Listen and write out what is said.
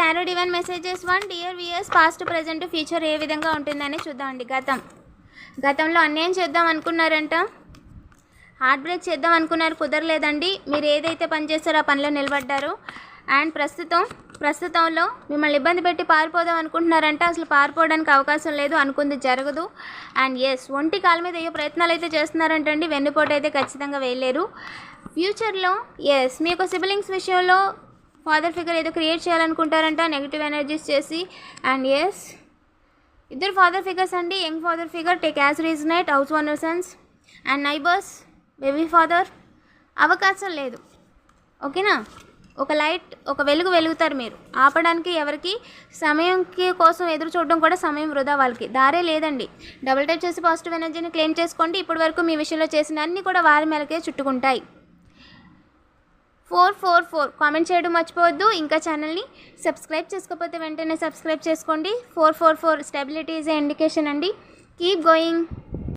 Tarot divine messages one dear viewers past present future ఏ విధంగా ఉంటుందని చూద్దామండి గతం. గతంలో అన్యాయం చేద్దాం అనుకున్నారంట. హార్ట్ బ్రేక్ చేద్దాం అనుకున్నారు కుదరలేదండి. మీరు ఏదైతే పని చేస్తారో ఆ పనిలో నిలబడ్డారు. అండ్ ప్రస్తుతం ప్రస్తుతంలో మిమ్మల్ని ఇబ్బంది పెట్టి పారిపోదాం అనుకుంటున్నారంటే. అసలు పారిపోవడానికి అవకాశం లేదు అనుకుంది జరగదు. అండ్ ఎస్ ఒంటి కాలు మీద ఏ ప్రయత్నాలు అయితే చేస్తున్నారంటండి వెన్నుపోటు అయితే ఖచ్చితంగా వేయలేరు. ఫ్యూచర్లో ఎస్ మీ యొక్క సిబిలింగ్స్ విషయంలో ఫాదర్ ఫిగర్ ఏదో క్రియేట్ చేయాలనుకుంటారంట నెగిటివ్ ఎనర్జీస్ చేసి అండ్ ఎస్ ఇద్దరు ఫాదర్ ఫిగర్స్ అండి young father figure take as రీజనైట్ house owner sons and neighbours baby father అవకాశం లేదు. ఓకేనా? ఒక లైట్ ఒక వెలుగు వెలుగుతారు మీరు. ఆపడానికి ఎవరికి సమయంకి కోసం ఎదురు చూడడం కూడా సమయం వృధా వాళ్ళకి. దారే లేదండి. డబుల్ టైప్ చేసి పాజిటివ్ ఎనర్జీని క్లెయిమ్ చేసుకోండి. ఇప్పటి వరకు మీ విషయంలో చేసిన అన్నీ కూడా వారి మేలకే చుట్టుకుంటాయి. Four four four. కామెంట్ చేయడం మర్చిపోవద్దు. ఇంకా ఛానల్ని సబ్స్క్రైబ్ చేసుకోకపోతే వెంటనే సబ్స్క్రైబ్ చేసుకోండి. Four four four. Stability is indication అండి. Keep going.